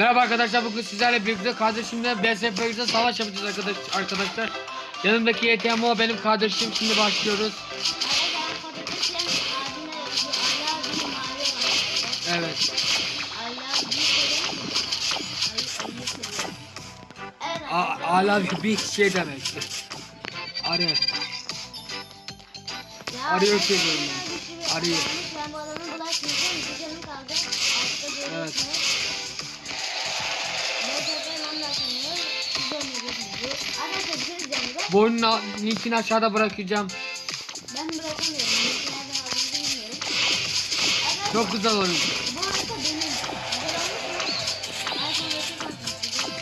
Merhaba arkadaşlar bugün sizlerle birlikte kardeşimle BSF'de savaş yapacağız arkadaş, arkadaşlar. Yanımdaki YTMO benim kardeşim şimdi başlıyoruz. Evet. Ala bir şey demek. Arı. arıyor seviyorum ben. Arıyor. Ben a- linkini aşağıda bırakacağım. Ben bırakamıyorum. Linkini nereden aldığımı bilmiyorum. Arkadaşlar Çok güzel oyun. bu harita benim.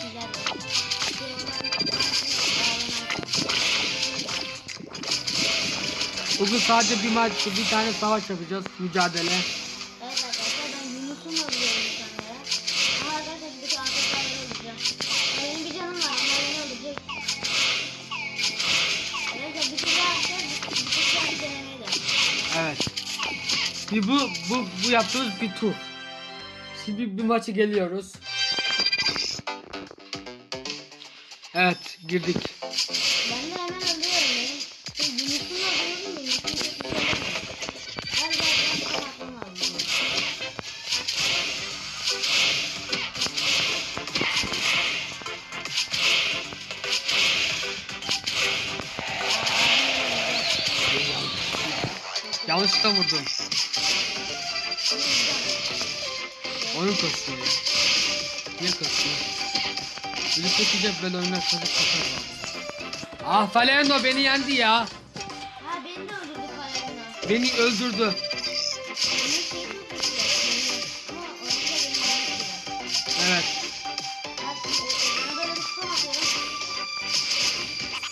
Güzel olmuş mu? Ben Bugün sadece bir maç, bir tane savaş yapacağız. Mücadele. Evet arkadaşlar ben Yunus'un Bir bu bu bu yaptığımız bir tur. Şimdi bir, maçı geliyoruz. Evet girdik. Ben de hemen ölüyorum benim. Yunus'un alıyorum da Yunus'un çok olmuyor. Her aklım benim. Yanlışlıkla vurdum. Oyun kasıyor ya. Niye kasıyor? Böyle çekecek böyle oyunlar kazık kasar. Ah Falendo beni yendi ya. Ha beni de öldürdü Falerina. Beni öldürdü. Evet. Ben.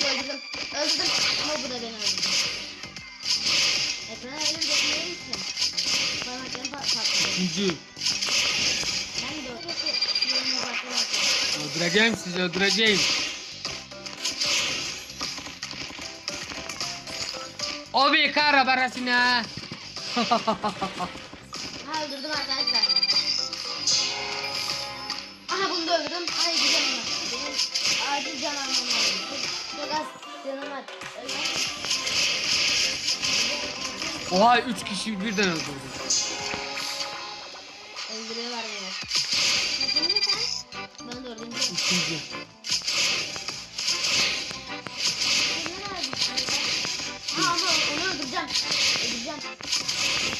Öldürdüm. Öldürdüm. Ama bu da beni öldürdü. Bir dokunuyorum ki. Bana pat patladı. İkinci. Ben de o yoruma bakıyorum. Öldüreceğim sizi öldüreceğim. Obi kara barasına. Ha öldürdüm arkadaşlar. Aha bunu da öldürdüm. Ay güzel ama. Benim acil can almam lazım. Çok, az canım var. Oha 3 kişi birden öldürdü. Öldürüyorlar beni. Kaçıncı sen? İkinci.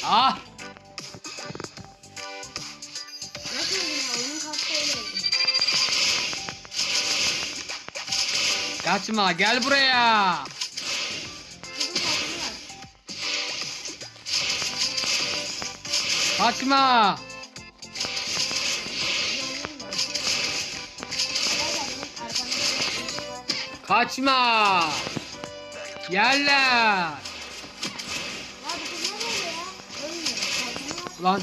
Ah! Nasıl ya? Oyunun kastı öyle. Kaçma gel buraya. Kaçma. Kaçma. Yerler. Lan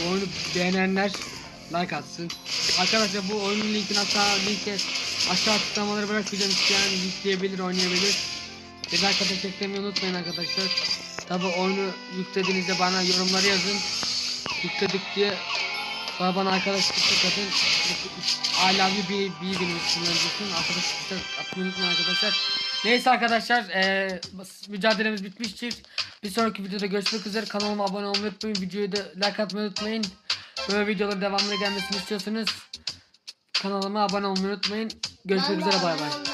bu oyunu beğenenler like atsın. Arkadaşlar bu oyunun linkini aşağı linke aşağı açıklamaları bırakacağım isteyen yükleyebilir oynayabilir. Bir arkadaş eklemeyi unutmayın arkadaşlar. Tabi oyunu yüklediğinizde bana yorumları yazın. Yükledik diye sonra bana arkadaşlık atın. I love you bir, bir benim kullanıcısın. Arkadaşlık atmayı unutmayın arkadaşlar. Neyse arkadaşlar eee, mücadelemiz bitmiştir. Bir sonraki videoda görüşmek üzere. Kanalıma abone olmayı unutmayın. Videoyu da like atmayı unutmayın. Böyle videoların devamlı gelmesini istiyorsanız kanalıma abone olmayı unutmayın. Görüşmek üzere bay bay.